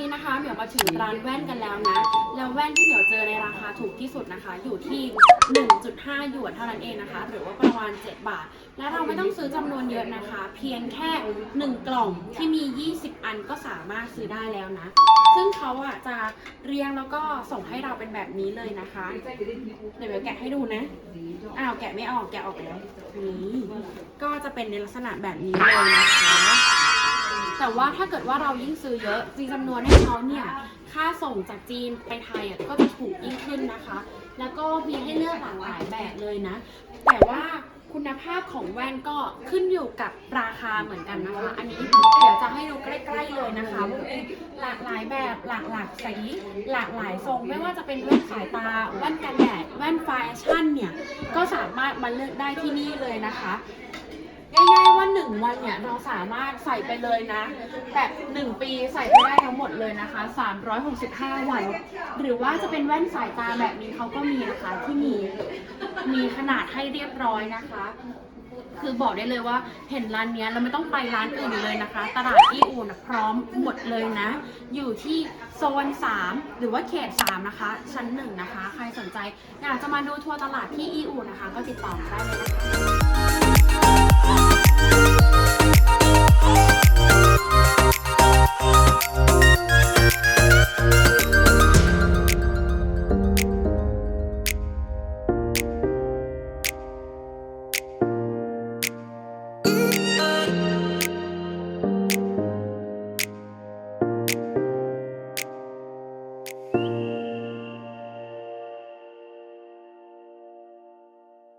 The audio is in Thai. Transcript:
นี้นะคะเหมียวมาถึงร้านแว่นกันแล้วนะ แล้วแว่นที่เหมียวเจอในราคาถูกที่สุดนะคะ อยู่ที่ 1.5 หยวนเท่านั้นเองนะคะ หรือว่าประมาณ 7 บาท และเราไม่ต้องซื้อจำนวนเยอะนะคะ เพียงแค่ 1 กล่องที่มี 20 อันก็สามารถซื้อได้แล้วนะ ซึ่งเขาอะจะเรียงแล้วก็ส่งให้เราเป็นแบบนี้เลยนะคะ เดี๋ยวเหมียวแกะให้ดูนะ อ้าวแกะไม่ออกแกะออกแล้วนี่ก็จะเป็นในลักษณะแบบนี้เลยนะคะ ว่าถ้าเกิดว่าเรายิ่งซื้อเยอะจริงจำนวนให้เขาเนี่ยค่าส่งจากจีนไปไทยอะก็จะถูกยิ่งขึ้นนะคะ แล้วก็มีให้เลือกหลากหลายแบบเลยนะ แต่ว่าคุณภาพของแว่นก็ขึ้นอยู่กับราคาเหมือนกันนะคะ อันนี้เดี๋ยวจะให้ดูใกล้ๆเลยนะคะว่าหลากหลายแบบหลากหลายสีหลากหลายทรง ไม่ว่าจะเป็นแว่นสายตาแว่นกันแดดแว่นแฟชั่นเนี่ยก็สามารถมาเลือกได้ที่นี่เลยนะคะ ง่ายๆว่า1วันเนี่ยเราสามารถใส่ไปเลยนะ แบบ1ปีใส่ไปได้ทั้งหมดเลยนะคะ365 วัน หรือว่าจะเป็นแว่นสายตาแบบนี้เขาก็มีนะคะที่มีมีขนาดให้เรียบร้อยนะคะ คือบอกได้เลยว่าเห็นร้านเนี้ยเราไม่ต้องไปร้านอื่นเลยนะคะ ตลาดอีอูนะพร้อมหมดเลยนะ อยู่ที่โซน 3 หรือว่าเขต 3 นะคะ ชั้น 1 นะคะ ใครสนใจอยากจะมาดูทัวร์ตลาดที่อีอูนะคะ ก็ติดต่อมาได้เลยนะคะ